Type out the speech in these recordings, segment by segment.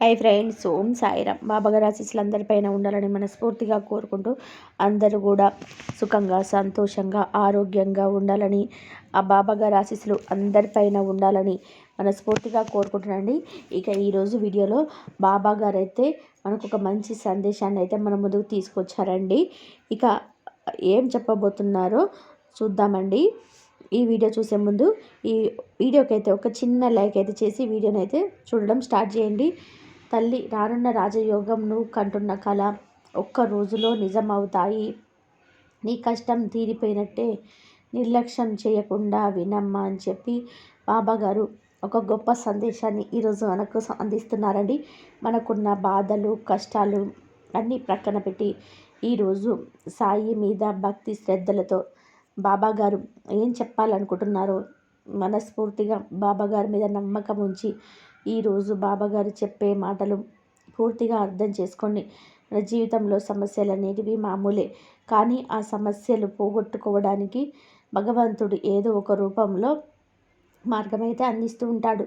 Hi friends ఓం సాయిరామ్. బాబాగారి ఆశీస్సులు అందరిపైన ఉండాలని మనస్ఫూర్తిగా కోరుకుంటూ అందరూ కూడా సుఖంగా సంతోషంగా ఆరోగ్యంగా ఉండాలని ఆ బాబాగారి ఆశీస్సులు అందరిపైన ఉండాలని మనస్ఫూర్తిగా కోరుకుంటున్నాండి ఇక ఈరోజు వీడియోలో బాబాగారు అయితే మనకు ఒక మంచి సందేశాన్ని అయితే మన ముందుకు తీసుకొచ్చారండి. ఇక ఏం చెప్పబోతున్నారో చూద్దామండి. ఈ వీడియో చూసే ముందు ఈ వీడియోకి అయితే ఒక చిన్న లైక్ అయితే చేసి వీడియోని అయితే చూడడం స్టార్ట్ చేయండి. తల్లి రానున్న రాజయోగంను కంటున్న కళ ఒక్క రోజులో నిజమవుతాయి. నీ కష్టం తీరిపోయినట్టే నిర్లక్ష్యం చేయకుండా వినమ్మా అని చెప్పి బాబాగారు ఒక గొప్ప సందేశాన్ని ఈరోజు మనకు అందిస్తున్నారండి. మనకున్న బాధలు కష్టాలు అన్నీ ప్రక్కన పెట్టి ఈరోజు సాయి మీద భక్తి శ్రద్ధలతో బాబాగారు ఏం చెప్పాలనుకుంటున్నారో మనస్ఫూర్తిగా బాబాగారి మీద నమ్మకం ఉంచి ఈరోజు బాబాగారు చెప్పే మాటలు పూర్తిగా అర్థం చేసుకోండి. మన జీవితంలో సమస్యలు అనేటివి మామూలే. కానీ ఆ సమస్యలు పోగొట్టుకోవడానికి భగవంతుడు ఏదో ఒక రూపంలో మార్గమైతే అందిస్తూ ఉంటాడు.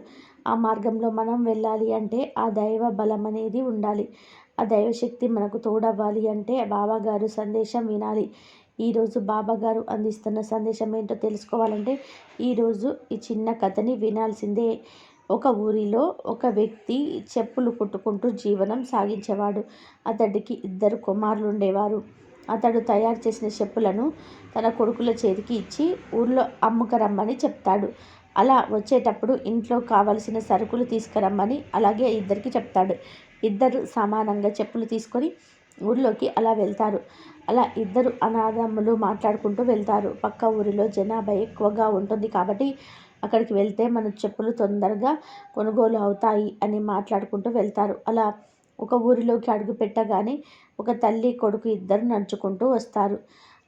ఆ మార్గంలో మనం వెళ్ళాలి అంటే ఆ దైవ బలం అనేది ఉండాలి. ఆ దైవశక్తి మనకు తోడవ్వాలి అంటే బాబాగారు సందేశం వినాలి. ఈరోజు బాబాగారు అందిస్తున్న సందేశం ఏంటో తెలుసుకోవాలంటే ఈరోజు ఈ చిన్న కథని వినాల్సిందే. ఒక ఊరిలో ఒక వ్యక్తి చెప్పులు కుట్టుకుంటూ జీవనం సాగించేవాడు. అతడికి ఇద్దరు కుమారులు ఉండేవారు అతడు తయారు చేసిన చెప్పులను తన కొడుకుల చేతికి ఇచ్చి ఊర్లో అమ్ముకరమ్మని చెప్తాడు. అలా వచ్చేటప్పుడు ఇంట్లో కావలసిన సరుకులు తీసుకురమ్మని అలాగే ఇద్దరికి చెప్తాడు. ఇద్దరు సమానంగా చెప్పులు తీసుకొని ఊళ్ళోకి అలా వెళ్తారు. అలా ఇద్దరు అనాథమ్ములు మాట్లాడుకుంటూ వెళ్తారు. పక్క ఊరిలో జనాభా ఎక్కువగా ఉంటుంది కాబట్టి అక్కడికి వెళ్తే మన చెప్పులు తొందరగా కొనుగోలు అవుతాయి అని మాట్లాడుకుంటూ వెళ్తారు. అలా ఒక ఊరిలోకి అడుగు పెట్టగానే ఒక తల్లి కొడుకు ఇద్దరు నడుచుకుంటూ వస్తారు.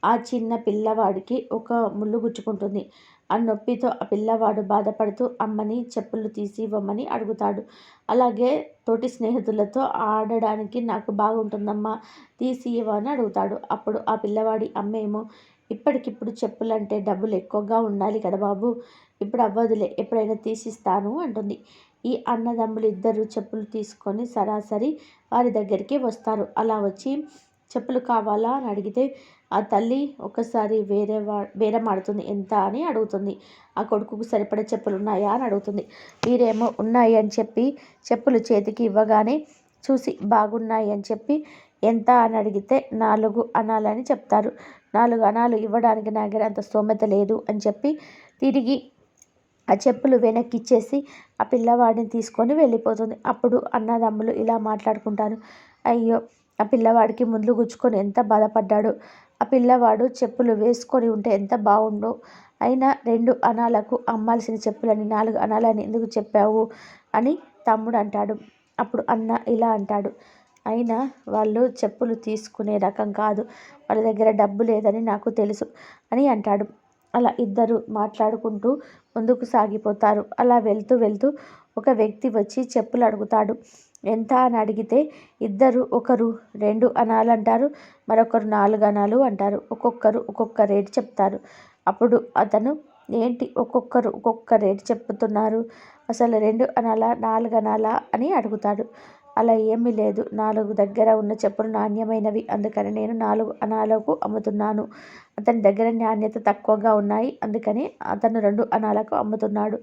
ఆ చిన్న పిల్లవాడికి ఒక ముళ్ళు గుచ్చుకుంటుంది. ఆ నొప్పితో ఆ పిల్లవాడు బాధపడుతూ అమ్మని చెప్పులు తీసి ఇవ్వమని అడుగుతాడు. అలాగే తోటి స్నేహితులతో ఆడడానికి నాకు బాగుంటుందమ్మా తీసి ఇవ్వని అడుగుతాడు. అప్పుడు ఆ పిల్లవాడి అమ్మేమో ఇప్పటికిప్పుడు చెప్పులంటే డబ్బులు ఎక్కువగా ఉండాలి కదా బాబు. ఇప్పుడు అవ్వదులే ఎప్పుడైనా తీసిస్తాను అంటుంది. ఈ అన్నదమ్ములు ఇద్దరు చెప్పులు తీసుకొని సరాసరి వారి దగ్గరికి వస్తారు. అలా వచ్చి చెప్పులు కావాలా అని అడిగితే ఆ తల్లి ఒకసారి వేరే వా బేరమాడుతుంది ఎంత? అని అడుగుతుంది. ఆ కొడుకుకు సరిపడే చెప్పులు ఉన్నాయా అని అడుగుతుంది. వీరేమో ఉన్నాయి అని చెప్పి చెప్పులు చేతికి ఇవ్వగానే చూసి బాగున్నాయి అని చెప్పి ఎంత? అని అడిగితే నాలుగు అనాలని చెప్తారు. నాలుగు అనాలు ఇవ్వడానికి నా దగ్గర అంత స్తోమత లేదు అని చెప్పి తిరిగి ఆ చెప్పులు వెనక్కి ఇచ్చేసి ఆ పిల్లవాడిని తీసుకొని వెళ్ళిపోతుంది. అప్పుడు అన్నదమ్ములు ఇలా మాట్లాడుకుంటారు. అయ్యో ఆ పిల్లవాడికి ముందు గుచ్చుకొని ఎంత బాధపడ్డాడు. ఆ పిల్లవాడు చెప్పులు వేసుకొని ఉంటే ఎంత బాగుండో అయినా రెండు అనాలకు అమ్మాల్సిన చెప్పులని నాలుగు అనాలని ఎందుకు చెప్పావు అని తమ్ముడు అంటాడు. అప్పుడు అన్న ఇలా అంటాడు. అయినా వాళ్ళు చెప్పులు తీసుకునే రకం కాదు. వాళ్ళ దగ్గర డబ్బు లేదని నాకు తెలుసు అని అంటాడు. అలా ఇద్దరు మాట్లాడుకుంటూ ముందుకు సాగిపోతారు. అలా వెళ్తూ వెళ్తూ ఒక వ్యక్తి వచ్చి చెప్పులు అడుగుతాడు. ఎంత? అని అడిగితే ఇద్దరు ఒకరు రెండు అనాలు అంటారు మరొకరు నాలుగు అనాలు అంటారు. ఒక్కొక్కరు ఒక్కొక్క రేటు చెప్తారు. అప్పుడు అతను ఏంటి ఒక్కొక్కరు ఒక్కొక్క రేటు చెప్తున్నారు? అసలు రెండు అనాలా నాలుగు అనాలా? అని అడుగుతాడు. అలా ఏమీ లేదు. నాలుగు దగ్గర ఉన్న చెప్పులు నాణ్యమైనవి. అందుకని నేను నాలుగు అనాలకు అమ్ముతున్నాను. అతని దగ్గర నాణ్యత తక్కువగా ఉన్నాయి. అందుకని అతను రెండు అనాలకు అమ్ముతున్నాడు.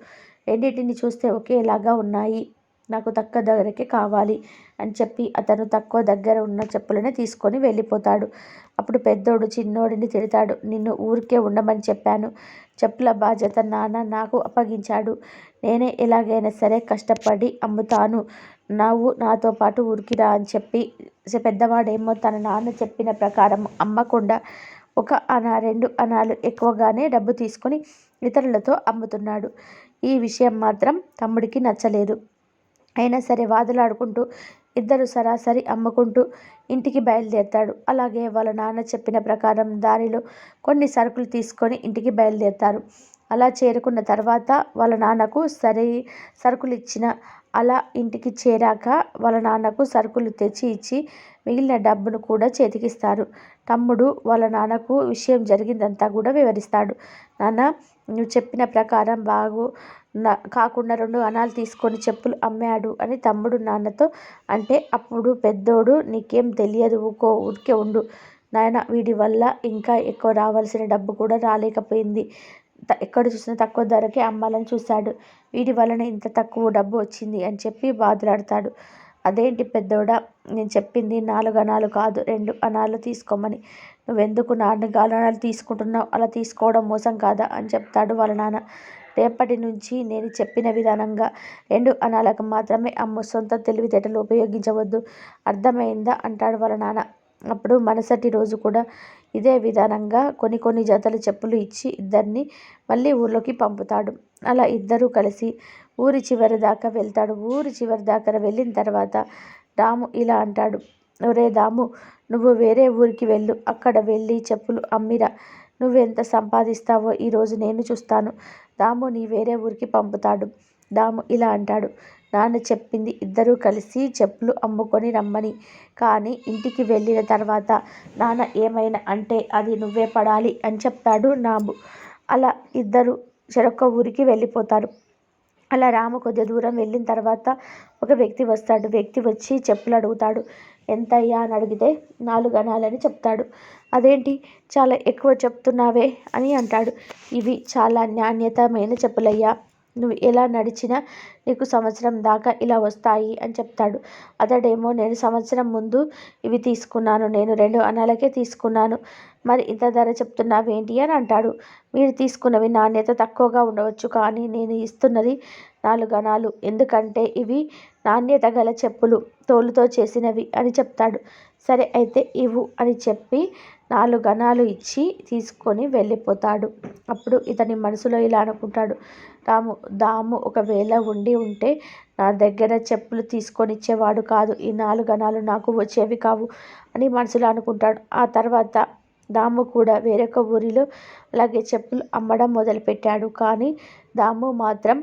రెండింటిని చూస్తే ఒకేలాగా ఉన్నాయి. నాకు తక్కువ ధరకే కావాలి అని చెప్పి అతను తక్కువ దగ్గర ఉన్న చెప్పులనే తీసుకొని వెళ్ళిపోతాడు. అప్పుడు పెద్దోడు చిన్నోడిని తిడతాడు. నిన్ను ఊరికే ఉండమని చెప్పాను. చెప్పుల బాధ్యత నాన్న నాకు అప్పగించాడు. నేనే ఎలాగైనా సరే కష్టపడి అమ్ముతాను. నువ్వు నాతో పాటు ఊరికిరా అని చెప్పి పెద్దవాడేమో తన నాన్న చెప్పిన ప్రకారం అమ్మకుండా ఒక అనా రెండు అనాలు ఎక్కువగానే డబ్బు తీసుకొని ఇతరులతో అమ్ముతున్నాడు. ఈ విషయం మాత్రం తమ్ముడికి నచ్చలేదు. అయినా సరే వాదులాడుకుంటూ ఇద్దరు సరాసరి అమ్ముకుంటూ ఇంటికి బయలుదేరుతాడు. అలాగే వాళ్ళ నాన్న చెప్పిన ప్రకారం దారిలో కొన్ని సరుకులు తీసుకొని ఇంటికి బయలుదేరుతారు. అలా చేరుకున్న తర్వాత వాళ్ళ నాన్నకు సరే సరుకులు ఇచ్చిన అలా ఇంటికి చేరాక వాళ్ళ నాన్నకు సరుకులు తెచ్చి ఇచ్చి మిగిలిన డబ్బును కూడా చేతికిస్తారు. తమ్ముడు వాళ్ళ నాన్నకు విషయం జరిగిందంతా కూడా వివరిస్తాడు. నాన్న నువ్వు చెప్పిన ప్రకారం బాగు కాకుండా రెండు అనాలు తీసుకొని చెప్పులు అమ్మాడు అని తమ్ముడు నాన్నతో అంటే అప్పుడు పెద్దోడు నీకేం తెలియదు ఊకో ఊరికే ఉండు. నాయన వీడి వల్ల ఇంకా ఎక్కువ రావాల్సిన డబ్బు కూడా రాలేకపోయింది. ఎక్కడ చూసినా తక్కువ ధరకే అమ్మాలని చూశాడు. వీటి వలన ఇంత తక్కువ డబ్బు వచ్చింది అని చెప్పి బాధలాడతాడు. అదేంటి పెద్దోడా నేను చెప్పింది నాలుగు అనాలు కాదు రెండు అనాలు తీసుకోమని. నువ్వెందుకు నాలుగు అనాలు తీసుకుంటున్నావు? అలా తీసుకోవడం మోసం కాదా? అని చెప్తాడు వాళ్ళ నాన్న. రేపటి నుంచి నేను చెప్పిన విధానంగా రెండు అనాలకు మాత్రమే అమ్మ సొంత తెలివితేటలు ఉపయోగించవద్దు. అర్థమైందా? అంటాడు వాళ్ళ నాన్న. అప్పుడు మరుసటి రోజు కూడా ఇదే విధానంగా కొన్ని కొన్ని జతలు చెప్పులు ఇచ్చి ఇద్దరిని మళ్ళీ ఊర్లోకి పంపుతాడు. అలా ఇద్దరూ కలిసి ఊరి చివరి దాకా వెళ్తాడు. ఊరి చివరి దాకా వెళ్ళిన తర్వాత రాము ఇలా అంటాడు. ఒరే దాము నువ్వు వేరే ఊరికి వెళ్ళు. అక్కడ వెళ్ళి చెప్పులు అమ్మిరా. నువ్వెంత సంపాదిస్తావో ఈరోజు నేను చూస్తాను. దాము నీ వేరే ఊరికి పంపుతాడు. దాము ఇలా అంటాడు. నాన్న చెప్పింది ఇద్దరూ కలిసి చెప్పులు అమ్ముకొని రమ్మని. కానీ ఇంటికి వెళ్ళిన తర్వాత నాన్న ఏమైనా అంటే అది నువ్వే పడాలి అని చెప్తాడు నాబు. అలా ఇద్దరు చెరొక్క ఊరికి వెళ్ళిపోతారు. అలా రాము కొద్ది దూరం వెళ్ళిన తర్వాత ఒక వ్యక్తి వస్తాడు. వ్యక్తి వచ్చి చెప్పులు అడుగుతాడు. ఎంత అయ్యా అని అడిగితే నాలుగు అనాలని చెప్తాడు. అదేంటి? చాలా ఎక్కువ చెప్తున్నావే అని అంటాడు. ఇవి చాలా నాణ్యతమైన చెప్పులయ్యా. నువ్వు ఎలా నడిచినా నీకు సంవత్సరం దాకా ఇలా వస్తాయి అని చెప్తాడు. అతడేమో నేను సంవత్సరం ముందు ఇవి తీసుకున్నాను నేను రెండు అనాలకే తీసుకున్నాను. మరి ఇంత ధర చెప్తున్నావేంటి? అని అంటాడు. మీరు తీసుకున్నవి నాణ్యత తక్కువగా ఉండవచ్చు కానీ నేను ఇస్తున్నది నాలుగు అనాలు ఎందుకంటే ఇవి నాణ్యత గల చెప్పులు తోలుతో చేసినవి అని చెప్తాడు. సరే అయితే ఇవ్వు అని చెప్పి నాలుగు గణాలు ఇచ్చి తీసుకొని వెళ్ళిపోతాడు. అప్పుడు ఇతని మనసులో ఇలా అనుకుంటాడు. రాము దాము ఒకవేళ ఉండి ఉంటే నా దగ్గర చెప్పులు తీసుకొని ఇచ్చేవాడు కాదు. ఈ నాలుగు గణాలు నాకు వచ్చేవి కావు అని మనసులో అనుకుంటాడు. ఆ తర్వాత దాము కూడా వేరొక ఊరిలో అలాగే చెప్పులు అమ్మడం మొదలుపెట్టాడు. కానీ దాము మాత్రం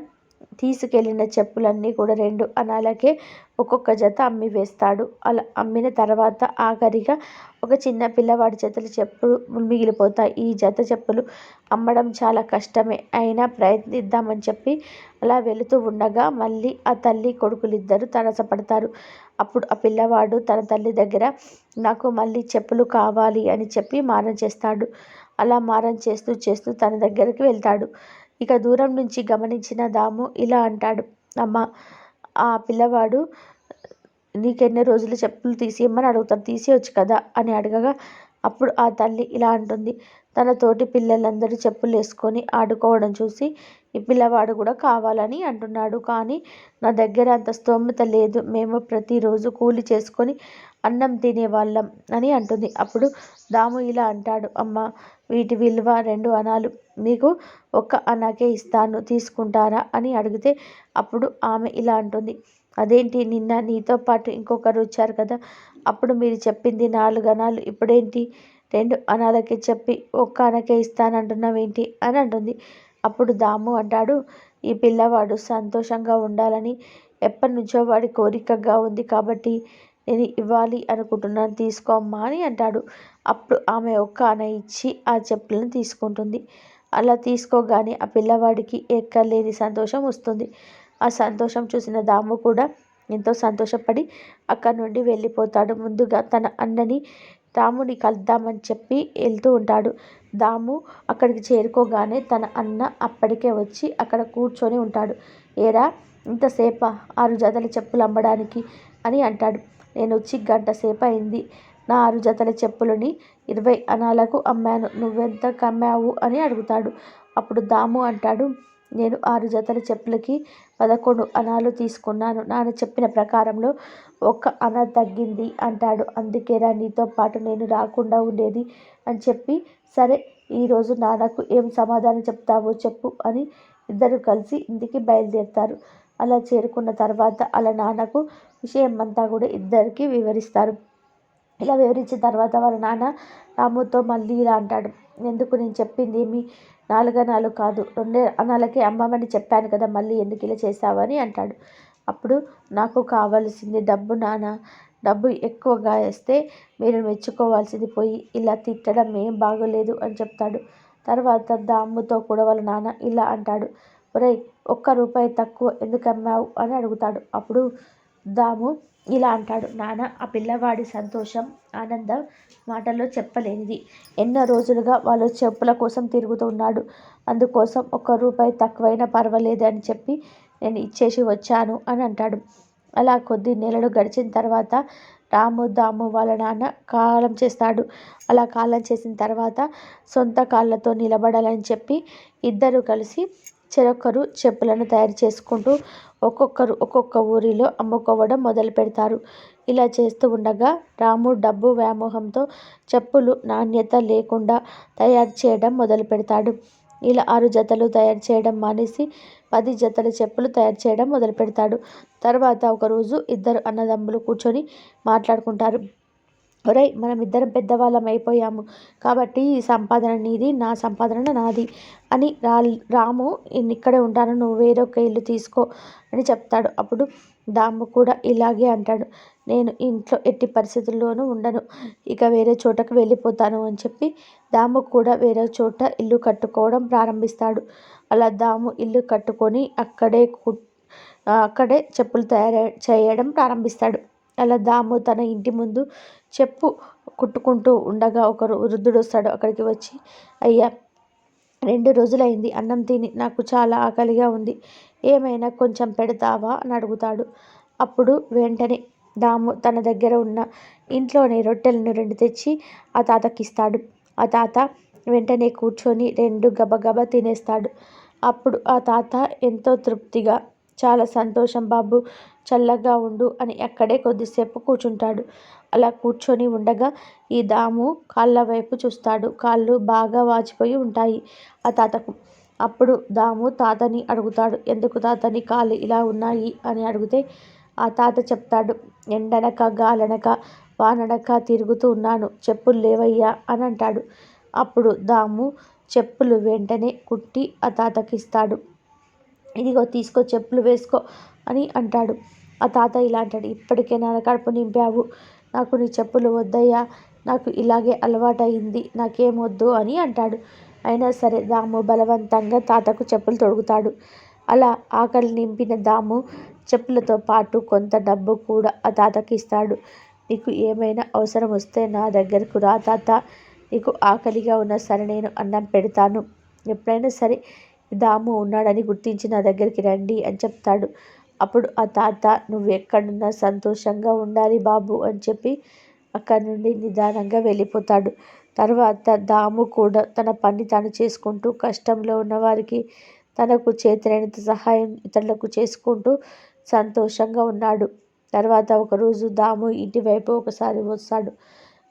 తీసుకెళ్ళిన చెప్పులన్నీ కూడా రెండు అనాలకే ఒక్కొక్క జత అమ్మి వేస్తాడు. అలా అమ్మిన తర్వాత ఆఖరిగా ఒక చిన్న పిల్లవాడి జతల చెప్పులు మిగిలిపోతాయి. ఈ జత చెప్పులు అమ్మడం చాలా కష్టమే. అయినా ప్రయత్నిద్దామని చెప్పి అలా వెళుతూ ఉండగా మళ్ళీ ఆ తల్లి కొడుకులిద్దరూ తరసపడతారు అప్పుడు ఆ పిల్లవాడు తన తల్లి దగ్గర నాకు మళ్ళీ చెప్పులు కావాలి అని చెప్పి మారం చేస్తాడు. అలా మారం చేస్తూ చేస్తూ తన దగ్గరికి వెళ్తాడు. ఇక దూరం నుంచి గమనించిన దాము ఇలా అంటాడు అమ్మ ఆ పిల్లవాడు నీకెన్ని రోజులు చెప్పులు తీసియమ్మని అడుగుతాడు తీసేయచ్చు కదా? అని అడగగా అప్పుడు ఆ తల్లి ఇలా అంటుంది తన తోటి పిల్లలందరూ చెప్పులు వేసుకొని ఆడుకోవడం చూసి ఈ పిల్లవాడు కూడా కావాలని అంటున్నాడు. కానీ నా దగ్గర అంత స్తోమత లేదు మేము ప్రతిరోజు కూలి చేసుకొని అన్నం తినేవాళ్ళం అని అంటుంది. అప్పుడు దాము ఇలా అంటాడు అమ్మ వీటి విలువ రెండు అనాలు మీకు ఒక్క అనాకే ఇస్తాను తీసుకుంటారా? అని అడిగితే అప్పుడు ఆమె ఇలా అంటుంది. అదేంటి? నిన్న నీతో పాటు ఇంకొకరు వచ్చారు కదా. అప్పుడు మీరు చెప్పింది నాలుగు అనాలు ఇప్పుడేంటి? రెండు అనాలకి చెప్పి ఒక్క అనకే ఇస్తానంటున్నావేంటి? అని అంటుంది. అప్పుడు దాము అంటాడు ఈ పిల్లవాడు సంతోషంగా ఉండాలని ఎప్పటి నుంచో వాడి కోరికగా ఉంది కాబట్టి నేను ఇవ్వాలి అనుకుంటున్నాను. తీసుకో అమ్మా అని అంటాడు. అప్పుడు ఆమె ఒక్క అన ఇచ్చి ఆ చెప్పులను తీసుకుంటుంది. అలా తీసుకోగానే ఆ పిల్లవాడికి ఎక్కలేని సంతోషం వస్తుంది. ఆ సంతోషం చూసిన దాము కూడా ఎంతో సంతోషపడి అక్కడి నుండి వెళ్ళిపోతాడు. ముందుగా తన అన్నని రాముని కలుద్దామని చెప్పి వెళ్తూ ఉంటాడు దాము అక్కడికి చేరుకోగానే తన అన్న అప్పటికే వచ్చి అక్కడ కూర్చొని ఉంటాడు. ఏరా ఇంతసేప? ఆరు జతల చెప్పులు అమ్మడానికి అని అంటాడు. నేను వచ్చి గంట సేపు అయింది. నా ఆరు జతల చెప్పులని ఇరవై అనాలకు అమ్మాను. నువ్వెంత కమ్మావు అని అడుగుతాడు. అప్పుడు దాము అంటాడు నేను ఆరు జతల చెప్పులకి పదకొండు అనాలు తీసుకున్నాను. నాన్న చెప్పిన ప్రకారంలో ఒక్క అన తగ్గింది అంటాడు. అందుకేరా నీతో పాటు నేను రాకుండా ఉండేది అని చెప్పి సరే ఈరోజు నాన్నకు ఏం సమాధానం చెప్తావో చెప్పు అని ఇద్దరు కలిసి ఇంటికి బయలుదేరుతారు. అలా చేరుకున్న తర్వాత అలా నాన్నకు విషయం అంతా కూడా ఇద్దరికి వివరిస్తారు. ఇలా వివరించిన తర్వాత వాళ్ళ నాన్న రాముతో మళ్ళీ ఇలా అంటాడు ఎందుకు నేను చెప్పింది ఏమి నాలుగు కాదు రెండే అనాలకే అమ్మమని చెప్పాను కదా మళ్ళీ ఎందుకు ఇలా చేసావని అంటాడు. అప్పుడు నాకు కావాల్సింది డబ్బు నాన్న డబ్బు ఎక్కువగా వేస్తే మీరు మెచ్చుకోవాల్సింది పోయి ఇలా తిట్టడం ఏం బాగోలేదు అని చెప్తాడు. తర్వాత దామ్ముతో కూడా వాళ్ళ నాన్న ఇలా అంటాడు ఒరే ఒక్క రూపాయి తక్కువ ఎందుకు అమ్మావు అని అడుగుతాడు. అప్పుడు దాము ఇలా అంటాడు నాన్న ఆ పిల్లవాడి సంతోషం ఆనందం మాటల్లో చెప్పలేనిది. ఎన్నో రోజులుగా వాళ్ళు చెప్పుల కోసం తిరుగుతున్నాడు అందుకోసం ఒక్క రూపాయి తక్కువైనా పర్వాలేదు అని చెప్పి నేను ఇచ్చేసి వచ్చాను అని అంటాడు. అలా కొద్ది నెలలు గడిచిన తర్వాత రాము దాము వాళ్ళ నాన్న కాలం చేస్తాడు. అలా కాలం చేసిన తర్వాత సొంత కాళ్ళతో నిలబడాలని చెప్పి ఇద్దరు కలిసి చెరొకరు చెప్పులను తయారు చేసుకుంటూ ఒక్కొక్కరు ఒక్కొక్క ఊరిలో అమ్ముకోవడం మొదలు పెడతారు. ఇలా చేస్తూ ఉండగా రాము డబ్బు వ్యామోహంతో చెప్పులు నాణ్యత లేకుండా తయారు చేయడం మొదలు పెడతాడు. ఇలా ఆరు జతలు తయారు చేయడం మానేసి పది జతల చెప్పులు తయారు చేయడం మొదలు పెడతాడు. తర్వాత ఒకరోజు ఇద్దరు అన్నదమ్ములు కూర్చొని మాట్లాడుకుంటారు. ఒరేయ్ మనం ఇద్దరం పెద్దవాళ్ళం అయిపోయాము కాబట్టి ఈ సంపాదన నీది నా సంపాదన నాది అని రా రాము నేను ఇక్కడే ఉంటాను నువ్వు వేరొక ఇల్లు తీసుకో అని చెప్తాడు. అప్పుడు దాము కూడా ఇలాగే అంటాడు. నేను ఇంట్లో ఎట్టి పరిస్థితుల్లోనూ ఉండను ఇక వేరే చోటకు వెళ్ళిపోతాను అని చెప్పి దాము కూడా వేరే చోట ఇల్లు కట్టుకోవడం ప్రారంభిస్తాడు. అలా దాము ఇల్లు కట్టుకొని అక్కడే అక్కడే చెప్పులు తయారు చేయడం ప్రారంభిస్తాడు. అలా దాము తన ఇంటి ముందు చెప్పు కుట్టుకుంటూ ఉండగా ఒకరు వృద్ధుడు వస్తాడు అక్కడికి వచ్చి అయ్యా రెండు రోజులైంది అన్నం తిని నాకు చాలా ఆకలిగా ఉంది. ఏమైనా కొంచెం పెడతావా? అని అడుగుతాడు. అప్పుడు వెంటనే దాము తన దగ్గర ఉన్న ఇంట్లోనే రొట్టెలను రెండు తెచ్చి ఆ తాతకి ఇస్తాడు. ఆ తాత వెంటనే కూర్చొని రెండు గబగబా తినేస్తాడు. అప్పుడు ఆ తాత ఎంతో తృప్తిగా చాలా సంతోషం బాబు చల్లగా ఉండు అని అక్కడే కొద్దిసేపు కూర్చుంటాడు. అలా కూర్చొని ఉండగా ఈ దాము కాళ్ళ వైపు చూస్తాడు. కాళ్ళు బాగా వాచిపోయి ఉంటాయి. ఆ తాతకు అప్పుడు దాము తాతని అడుగుతాడు. ఎందుకు తాతని కాళ్ళు ఇలా ఉన్నాయి? అని అడిగితే ఆ తాత చెప్తాడు. ఎండనక గాలనక వాననక తిరుగుతూ ఉన్నాను. చెప్పులు లేవయ్యా అని అంటాడు. అప్పుడు దాము చెప్పులు వెంటనే కుట్టి ఆ తాతకి ఇస్తాడు. ఇదిగో తీసుకో చెప్పులు వేసుకో అని అంటాడు. ఆ తాత ఇలా అంటాడు. ఇప్పటికే నా కడుపు నింపావు. నాకు నీ చెప్పులు వద్దయ్యా. నాకు ఇలాగే అలవాటయింది. నాకేం వద్దు అని అంటాడు. అయినా సరే దాము బలవంతంగా తాతకు చెప్పులు తొడుగుతాడు. అలా ఆకలి నింపిన దాము చెప్పులతో పాటు కొంత డబ్బు కూడా ఆ తాతకి ఇస్తాడు. నీకు ఏమైనా అవసరం వస్తే నా దగ్గరకు రా తాత. నీకు ఆకలిగా ఉన్నా సరే నేను అన్నం పెడతాను. ఎప్పుడైనా సరే దాము ఉన్నాడని గుర్తించి నా దగ్గరికి రండి అని చెప్తాడు. అప్పుడు ఆ తాత నువ్వు ఎక్కడున్నా సంతోషంగా ఉండాలి బాబు అని చెప్పి అక్కడి నుండి నిదానంగా వెళ్ళిపోతాడు. తర్వాత దాము కూడా తన పని తాను చేసుకుంటూ కష్టంలో ఉన్నవారికి తనకు చేతనైనంత సహాయం ఇతరులకు చేసుకుంటూ సంతోషంగా ఉన్నాడు. తర్వాత ఒకరోజు దాము ఇంటి వైపు ఒకసారి వస్తాడు.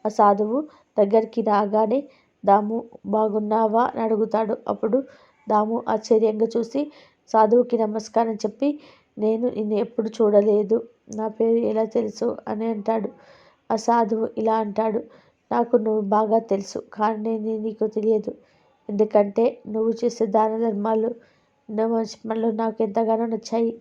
ఆ సాధువు దగ్గరికి రాగానే దాము బాగున్నావా అని అడుగుతాడు. అప్పుడు దాము ఆశ్చర్యంగా చూసి సాధువుకి నమస్కారం చెప్పి నేను నిన్ను ఎప్పుడు చూడలేదు. నా పేరు ఎలా తెలుసు? అని అంటాడు. ఆ సాధువు ఇలా అంటాడు. నాకు నువ్వు బాగా తెలుసు కానీ నేను నీకు తెలియదు. ఎందుకంటే నువ్వు చేసే దాన ధర్మాలు మనలో నాకు ఎంతగానో నచ్చాయి.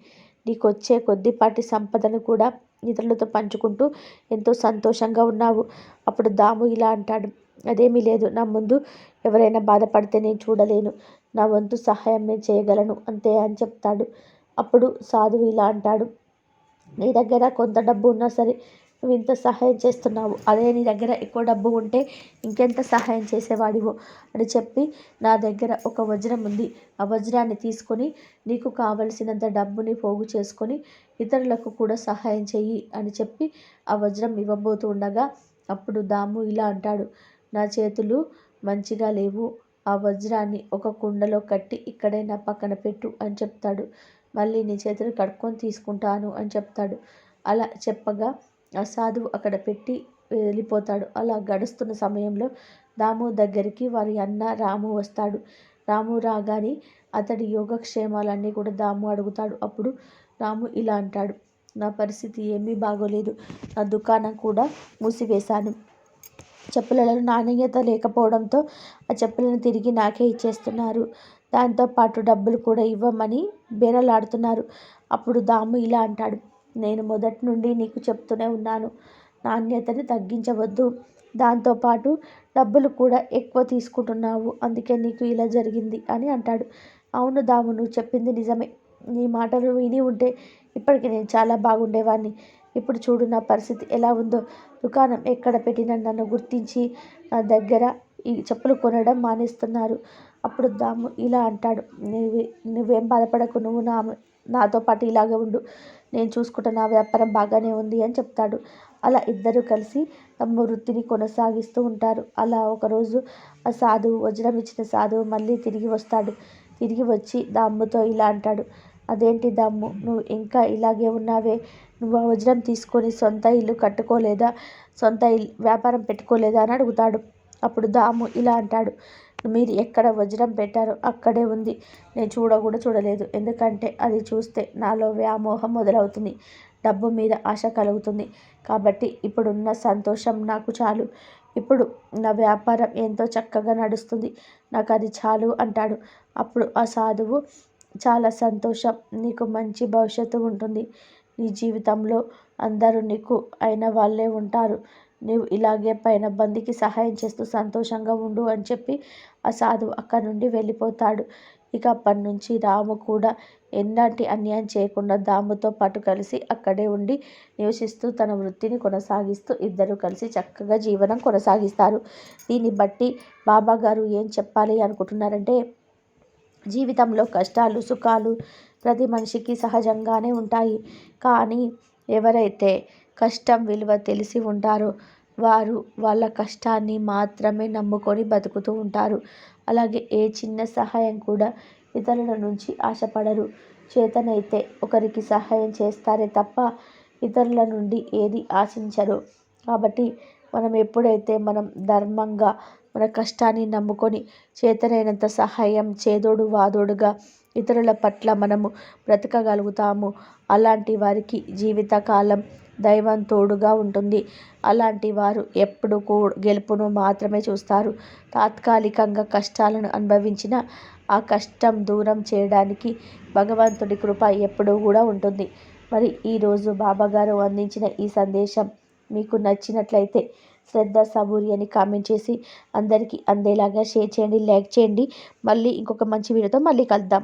నీకు వచ్చే కొద్దిపాటి సంపదను కూడా ఇతరులతో పంచుకుంటూ ఎంతో సంతోషంగా ఉన్నావు. అప్పుడు దాము ఇలా అంటాడు. అదేమీ లేదు. నా ముందు ఎవరైనా బాధపడితే నేను చూడలేను. నా వంతు సహాయం నేను చేయగలను. అంతే అని చెప్తాడు. అప్పుడు సాధువు ఇలా అంటాడు నీ దగ్గర కొంత డబ్బు ఉన్నా సరే నువ్వు ఇంత సహాయం చేస్తున్నావు. అదే నీ దగ్గర ఎక్కువ డబ్బు ఉంటే ఇంకెంత సహాయం చేసేవాడివో అని చెప్పి నా దగ్గర ఒక వజ్రం ఉంది. ఆ వజ్రాన్ని తీసుకొని నీకు కావలసినంత డబ్బుని పోగు చేసుకొని ఇతరులకు కూడా సహాయం చెయ్యి అని చెప్పి ఆ వజ్రం ఇవ్వబోతూ ఉండగా అప్పుడు దాము ఇలా అంటాడు నా చేతులు మంచిగా లేవు. ఆ వజ్రాన్ని ఒక కుండలో కట్టి ఇక్కడే నా పక్కన పెట్టు అని చెప్తాడు. మళ్ళీ నీ చేతులు కడుక్కొని తీసుకుంటాను అని చెప్తాడు. అలా చెప్పగా ఆ సాధువు అక్కడ పెట్టి వెళ్ళిపోతాడు. అలా గడుస్తున్న సమయంలో దాము దగ్గరికి వారి అన్న రాము వస్తాడు. రాము రాగానే అతడి యోగక్షేమాలన్నీ కూడా దాము అడుగుతాడు. అప్పుడు రాము ఇలా అంటాడు. నా పరిస్థితి ఏమీ బాగోలేదు. నా దుకాణం కూడా మూసివేశాను. చెప్పులలో నాణ్యత లేకపోవడంతో ఆ చెప్పులను తిరిగి నాకే ఇచ్చేస్తున్నారు. దాంతోపాటు డబ్బులు కూడా ఇవ్వమని బేరలాడుతున్నారు. అప్పుడు దాము ఇలా అంటాడు నేను మొదటి నుండి నీకు చెప్తూనే ఉన్నాను నాణ్యతను తగ్గించవద్దు. దాంతోపాటు డబ్బులు కూడా ఎక్కువ తీసుకుంటున్నావు అందుకే నీకు ఇలా జరిగింది అని అంటాడు. అవును దాము నువ్వు చెప్పింది నిజమే. నీ మాటలు విని ఉంటే ఇప్పటికి నేను చాలా బాగుండేవాడిని ఇప్పుడు చూడు నా పరిస్థితి ఎలా ఉందో. దుకాణం ఎక్కడ పెట్టినా నన్ను గుర్తించి నా దగ్గర ఈ చెప్పులు కొనడం మానేస్తున్నారు. అప్పుడు దాము ఇలా అంటాడు. నువ్వు నువ్వేం బాధపడకు. నువ్వు నా నాతో పాటు ఇలాగే ఉండు. నేను చూసుకుంటే నా వ్యాపారం బాగానే ఉంది అని చెప్తాడు. అలా ఇద్దరు కలిసి తమ వృత్తిని కొనసాగిస్తూ ఉంటారు. అలా ఒకరోజు ఆ సాధువు వజ్రం ఇచ్చిన సాధువు మళ్ళీ తిరిగి వస్తాడు. తిరిగి వచ్చి దమ్ముతో ఇలా అంటాడు. అదేంటి దమ్ము నువ్వు ఇంకా ఇలాగే ఉన్నావే. నువ్వు ఆ వజ్రం తీసుకొని సొంత ఇల్లు కట్టుకోలేదా? సొంత ఇల్లు వ్యాపారం పెట్టుకోలేదా? అని అడుగుతాడు. అప్పుడు దాము ఇలా అంటాడు మీరు ఎక్కడ వజ్రం పెట్టారో అక్కడే ఉంది. నేను చూడ కూడా చూడలేదు. ఎందుకంటే అది చూస్తే నాలో వ్యామోహం మొదలవుతుంది. డబ్బు మీద ఆశ కలుగుతుంది. కాబట్టి ఇప్పుడున్న సంతోషం నాకు చాలు. ఇప్పుడు నా వ్యాపారం ఎంతో చక్కగా నడుస్తుంది. నాకు అది చాలు అంటాడు. అప్పుడు ఆ సాధువు చాలా సంతోషం. నీకు మంచి భవిష్యత్తు ఉంటుంది. నీ జీవితంలో అందరూ నీకు అయిన వాళ్ళే ఉంటారు. నీవు ఇలాగే పైన బందికి సహాయం చేస్తూ సంతోషంగా ఉండు అని చెప్పి ఆ సాధువు అక్కడి నుండి వెళ్ళిపోతాడు. ఇక అప్పటి నుంచి రాము కూడా ఎలాంటి అన్యాయం చేయకుండా దాముతో పాటు కలిసి అక్కడే ఉండి నివసిస్తూ తన వృత్తిని కొనసాగిస్తూ ఇద్దరు కలిసి చక్కగా జీవనం కొనసాగిస్తారు. దీన్ని బట్టి బాబా గారు ఏం చెప్పాలి అనుకుంటున్నారంటే జీవితంలో కష్టాలు సుఖాలు ప్రతి మనిషికి సహజంగానే ఉంటాయి. కానీ ఎవరైతే కష్టం విలువ తెలిసి ఉంటారు. వారు వాళ్ళ కష్టాన్ని మాత్రమే నమ్ముకొని బతుకుతూ ఉంటారు. అలాగే ఏ చిన్న సహాయం కూడా ఇతరుల నుంచి ఆశపడరు. చేతనైతే ఒకరికి సహాయం చేస్తారే తప్ప ఇతరుల నుండి ఏది ఆశించరు. కాబట్టి మనం ఎప్పుడైతే మనం ధర్మంగా మన కష్టాన్ని నమ్ముకొని చేతనైనంత సహాయం చేదోడు వాదోడుగా ఇతరుల పట్ల మనము బ్రతకగలుగుతాము. అలాంటి వారికి జీవితకాలం దైవం తోడుగా ఉంటుంది. అలాంటి వారు ఎప్పుడు కూ గెలుపును మాత్రమే చూస్తారు. తాత్కాలికంగా కష్టాలను అనుభవించిన ఆ కష్టం దూరం చేయడానికి భగవంతుడి కృప ఎప్పుడూ కూడా ఉంటుంది. మరి ఈరోజు బాబాగారు అందించిన ఈ సందేశం మీకు నచ్చినట్లయితే శ్రద్ధ సబూరి అని కామెంట్ చేసి అందరికీ అందేలాగా షేర్ చేయండి లైక్ చేయండి. మళ్ళీ ఇంకొక మంచి వీడియోతో మళ్ళీ కలుద్దాం.